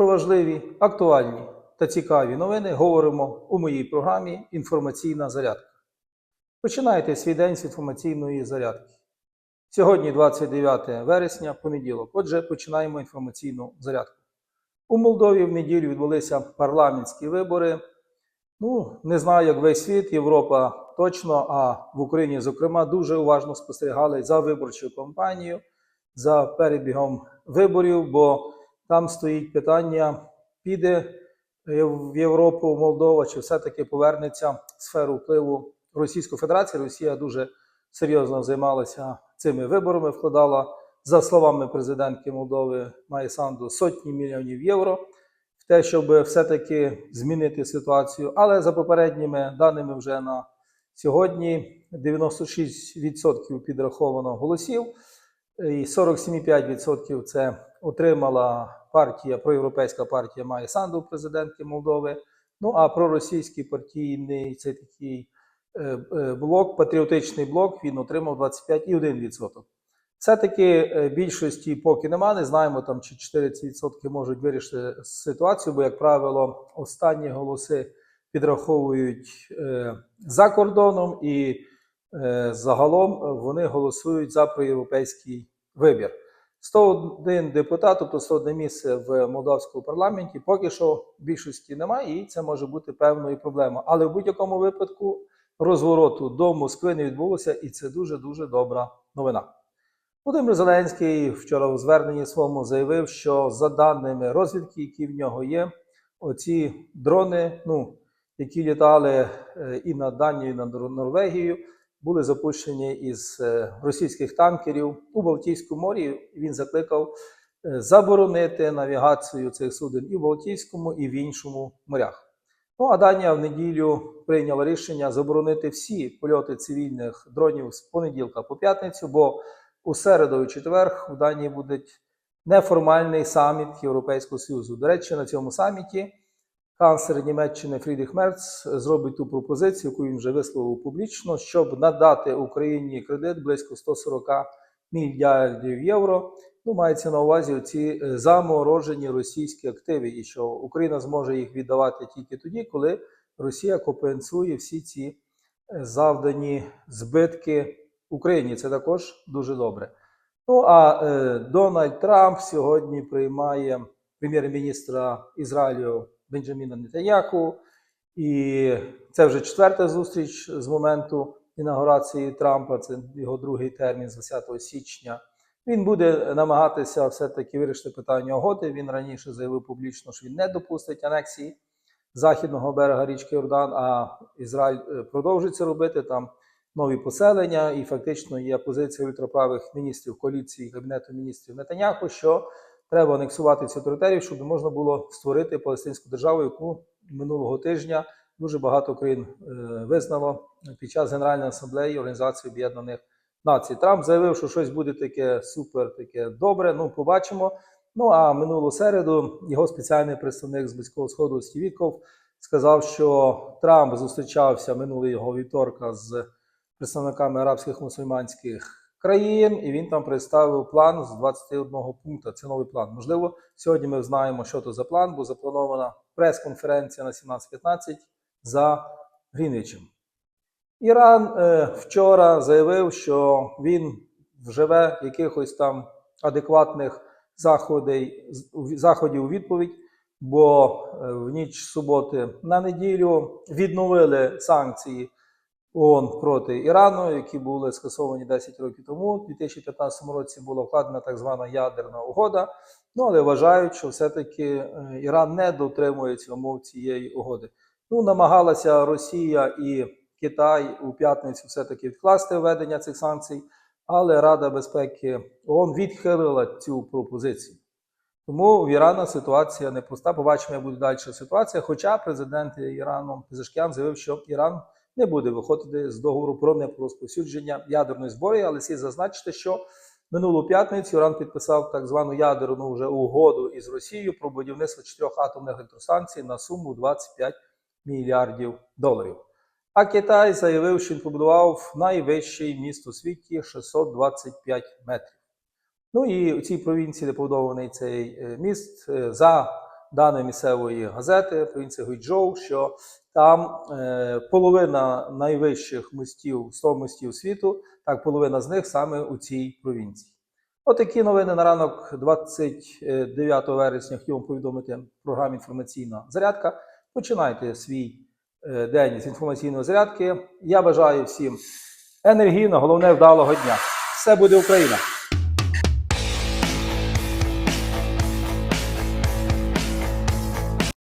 Про важливі, актуальні та цікаві новини говоримо у моїй програмі Інформаційна зарядка. Починайте свій день з інформаційної зарядки. Сьогодні 29 вересня, понеділок. Отже, починаємо інформаційну зарядку. У Молдові в неділю відбулися парламентські вибори. Ну, не знаю, як весь світ, Європа точно, а в Україні, зокрема, дуже уважно спостерігали за виборчою кампанією, за перебігом виборів, бо там стоїть питання, піде в Європу Молдова, чи все-таки повернеться в сферу впливу Російської Федерації. Росія дуже серйозно займалася цими виборами, вкладала, за словами президентки Молдови Майя Санду, сотні мільйонів євро в те, щоб все-таки змінити ситуацію. Але за попередніми даними вже на сьогодні 96% підраховано голосів, і 47,5% це отримала партія, проєвропейська партія Майя Санду, президентки Молдови. Ну а проросійський партійний це такий е, е, блок, патріотичний блок, він отримав 25,1%. Все-таки е, більшості поки немає, не знаємо там чи 40% можуть вирішити ситуацію, бо, як правило, останні голоси підраховують е, за кордоном і загалом вони голосують за проєвропейський вибір. 101 депутат, тобто 101 місце в молдавському парламенті, поки що більшості немає, і це може бути певною проблемою. Але в будь-якому випадку розвороту до Москви не відбулося, і це дуже дуже добра новина. Володимир Зеленський вчора у зверненні своєму заявив, що за даними розвідки, які в нього є, оці дрони, ну, які літали е, і на Данію, і на Нор- Норвегію, були запущені із е, російських танкерів у Балтійському морі. Він закликав е, заборонити навігацію цих суден і в Балтійському, і в іншому морях. Ну а Данія в неділю прийняла рішення заборонити всі польоти цивільних дронів з понеділка по п'ятницю, бо у середу і четвер в Данії буде неформальний саміт Європейського Союзу. До речі, на цьому саміті канцлер Німеччини Фрідріх Мерц зробить ту пропозицію, яку він вже висловив публічно, щоб надати Україні кредит близько 140 мільярдів євро. Ну, мається на увазі ці е, заморожені російські активи, і що Україна зможе їх віддавати тільки тоді, коли Росія компенсує всі ці е, завдані збитки Україні. Це також дуже добре. Ну а е, Дональд Трамп сьогодні приймає прем'єр-міністра Ізраїлю Бенджаміна Нетаньяху. І це вже четверта зустріч з моменту інаугурації Трампа. Це його другий термін з 20 січня. Він буде намагатися все-таки вирішити питання угоди. Він раніше заявив публічно, що він не допустить анексії західного берега річки Йордан, а Ізраїль е, продовжить це робити там нові поселення, і фактично є позиція ультраправих міністрів коаліції Кабінету міністрів Нетаняху, що треба анексувати цю територію, щоб можна було створити палестинську державу, яку минулого тижня дуже багато країн е, визнало під час Генеральної асамблеї Організації Об'єднаних Націй. Трамп заявив, що щось буде таке супер, таке добре. Ну, побачимо. Ну а минулу середу його спеціальний представник з близького сходу Стівіков сказав, що Трамп зустрічався минулий його вівторка з представниками арабських мусульманських країн, і він там представив план з 21 пункту. Це новий план. Можливо, сьогодні ми знаємо, що то за план, бо запланована прес-конференція на 17.15 за Грінвічем. Іран е, вчора заявив, що він вживе якихось там адекватних заходів, заходів у відповідь, бо е, в ніч суботи на неділю відновили санкції ООН проти Ірану, які були скасовані 10 років тому. У 2015 році була вкладена так звана ядерна угода. Ну але вважають, що все-таки е, Іран не дотримується умов цієї угоди. Ну, намагалася Росія і Китай у п'ятницю все-таки відкласти введення цих санкцій, але Рада безпеки ООН відхилила цю пропозицію. Тому в Ірана ситуація непроста. Побачимо, як буде далі ситуація. Хоча президент Ірану Пезешкян заявив, що Іран не буде виходити з договору про нерозповсюдження ядерної зброї, але слід зазначити, що минулу п'ятницю Іран підписав так звану ядерну вже угоду із Росією про будівництво чотирьох атомних електростанцій на суму 25 мільярдів доларів. А Китай заявив, що він побудував найвищий міст у світі 625 метрів. Ну і у цій провінції, де побудований цей е, міст, е, за дані місцевої газети провінції Гуйчжоу, що там е, половина найвищих мостів, 100 мостів світу, так половина з них саме у цій провінції. Отакі новини на ранок 29 вересня хотів вам повідомити в програмі інформаційна зарядка. Починайте свій е, день з інформаційної зарядки. Я бажаю всім енергійного, головне вдалого дня. Все буде Україна!